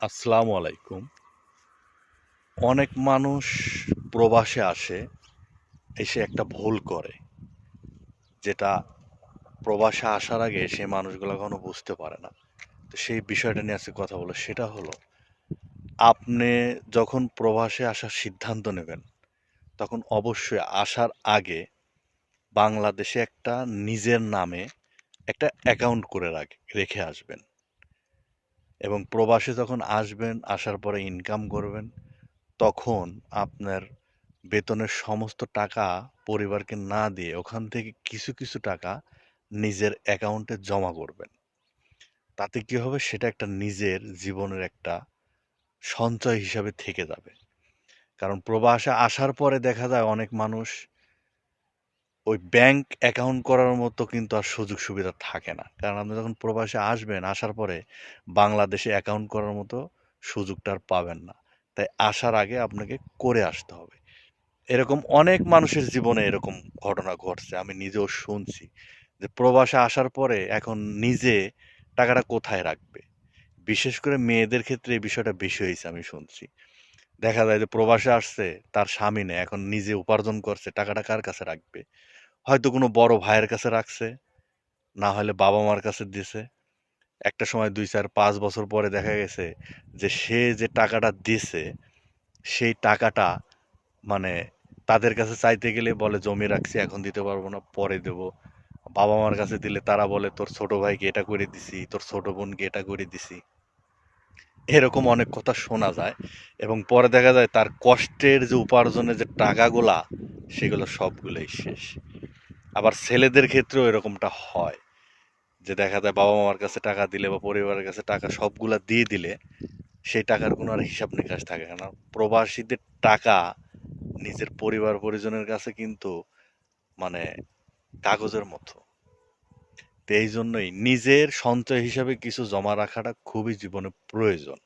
আসসালামু আলাইকুম। অনেক মানুষ প্রবাসে আসে, এসে একটা ভুল করে, যেটা প্রবাসে আসার আগে সেই মানুষগুলো কখনো বুঝতে পারে না। তো সেই বিষয়টা নিয়ে আজকে কথা বলো সেটা হলো, আপনি যখন প্রবাসে আসার সিদ্ধান্ত নেবেন, তখন অবশ্যই আসার আগে বাংলাদেশে একটা নিজের নামে একটা অ্যাকাউন্ট করে রাখ- রেখে আসবেন। এবং প্রবাসে যখন আসবেন, আসার পরে ইনকাম করবেন, তখন আপনার বেতনের সমস্ত টাকা পরিবারকে না দিয়ে ওখান থেকে কিছু কিছু টাকা নিজের অ্যাকাউন্টে জমা করবেন। তাতে কি হবে? সেটা একটা নিজের জীবনের একটা সঞ্চয় হিসাবে থেকে যাবে। কারণ প্রবাসে আসার পরে দেখা যায় অনেক মানুষ ওই ব্যাংক অ্যাকাউন্ট করার মতো কিন্তু আর সুযোগ সুবিধা থাকে না। কারণ আপনি যখন প্রবাসে আসবেন, আসার পরে বাংলাদেশে অ্যাকাউন্ট করার মতো সুযোগটা আর পাবেন না। তাই আসার আগে আপনাকে করে আসতে হবে। এরকম অনেক মানুষের জীবনে এরকম ঘটনা ঘটছে, আমি নিজেও শুনছি যে প্রবাসে আসার পরে এখন নিজে টাকাটা কোথায় রাখবে? বিশেষ করে মেয়েদের ক্ষেত্রে এই বিষয়টা বেশি হয়েছে আমি শুনছি। দেখা যায় যে প্রবাসে আসছে, তার স্বামী নেই, এখন নিজে উপার্জন করছে, টাকাটা কার কাছে রাখবে? হয়তো কোনো বড় ভাইয়ের কাছে রাখছে, না হলে বাবা মার কাছে দিছে। একটা সময় দুই চার পাঁচ বছর পরে দেখা গেছে যে সে যে টাকাটা দিছে, সেই টাকাটা মানে তাদের কাছে চাইতে গেলে বলে, জমি রাখছি, এখন দিতে পারব না, পরে দেব। বাবা মার কাছে দিলে তারা বলে, তোর ছোট ভাইকে এটা করে দিছি, তোর ছোট বোনকে এটা করে দিছি। এরকম অনেক কথা শোনা যায় এবং পরে দেখা যায় তার কষ্টের যে উপার্জনের যে টাকাগুলা, সেগুলো সবগুলোই শেষ। আবার ছেলেদের ক্ষেত্রেও এরকমটা হয় যে দেখা যায় বাবা মার কাছে টাকা দিলে বা পরিবারের কাছে টাকা সবগুলা দিয়ে দিলে সেই টাকার কোনো আর হিসাব নিকাশ থাকে না। প্রবাসীদের টাকা নিজের পরিবার পরিজনের কাছে কিন্তু মানে কাগজের মতো। তো এই জন্যই নিজের সঞ্চয় হিসাবে কিছু জমা রাখাটা খুবই জীবনে প্রয়োজন।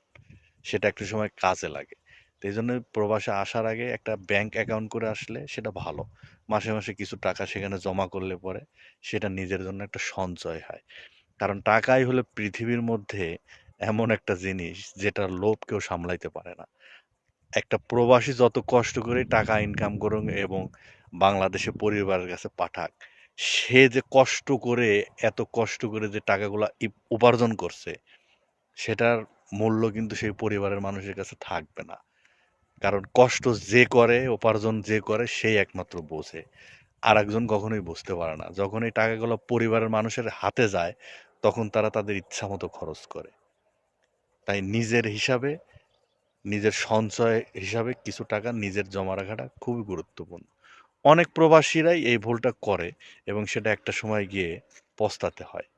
সেটা একটু সময় কাজে লাগে। এই জন্য প্রবাসে আসার আগে একটা ব্যাংক অ্যাকাউন্ট করে আসলে সেটা ভালো। মাসে মাসে কিছু টাকা সেখানে জমা করলে পরে সেটা নিজের জন্য একটা সঞ্চয় হয়। কারণ টাকাই হলো পৃথিবীর মধ্যে এমন একটা জিনিস যেটার লোভ কেউ সামলাইতে পারে না। একটা প্রবাসী যত কষ্ট করে টাকা ইনকাম করুক এবং বাংলাদেশে পরিবারের কাছে পাঠাক, সে যে কষ্ট করে, এত কষ্ট করে যে টাকাগুলা উপার্জন করছে, সেটার মূল্য কিন্তু সেই পরিবারের মানুষের কাছে থাকবে না। কারণ কষ্ট যে করে, উপার্জন যে করে, সেই একমাত্র বোঝে। আর একজন কখনোই বুঝতে পারে না। যখন এই টাকাগুলো পরিবারের মানুষের হাতে যায়, তখন তারা তাদের ইচ্ছা মতো খরচ করে। তাই নিজের হিসাবে, নিজের সঞ্চয় হিসাবে কিছু টাকা নিজের জমা রাখাটা খুবই গুরুত্বপূর্ণ। অনেক প্রবাসীরাই এই ভুলটা করে এবং সেটা একটা সময় গিয়ে পস্তাতে হয়।